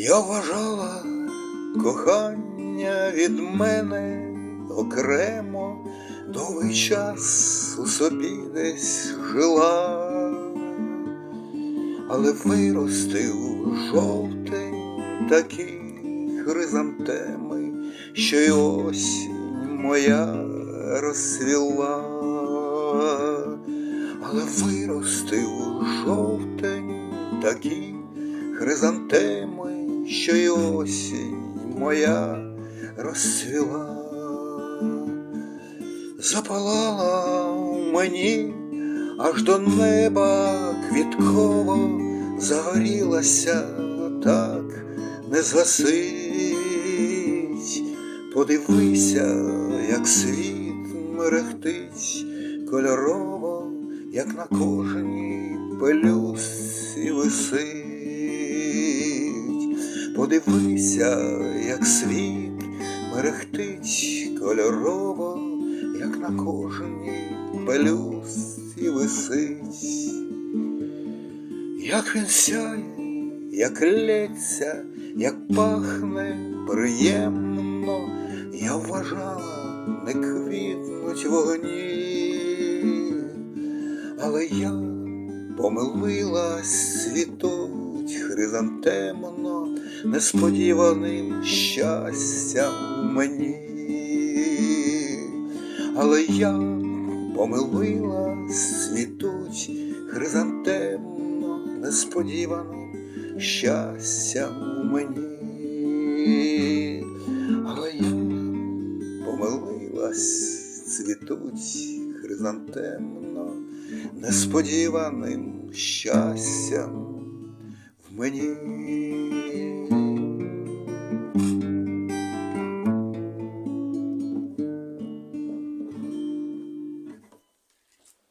Я вважала кохання від мене окремо, довгий час у собі десь жила, але виростив жовтень такі хризантеми, що й осінь моя розцвіла, але виростив жовтень такі хризантеми, що й осінь моя розцвіла, запалала мені аж до неба квітково загорілася так не згасить. Подивися, як світ мерехтить кольорово, як на кожній пелюсі висить. Подивися, як світ мерехтить кольорово, як на кожній пелюсі висить. Як він сяє, як лється, як пахне приємно, я вважала, не квітнуть вогні, але я помилилась, світуть хризантемно, несподіваним щастям мені, але я помилилась, світуть хризантемно, несподіваним щастям мені, але я помилилась, цвітуть хризантемно, несподіваним щастям в мені.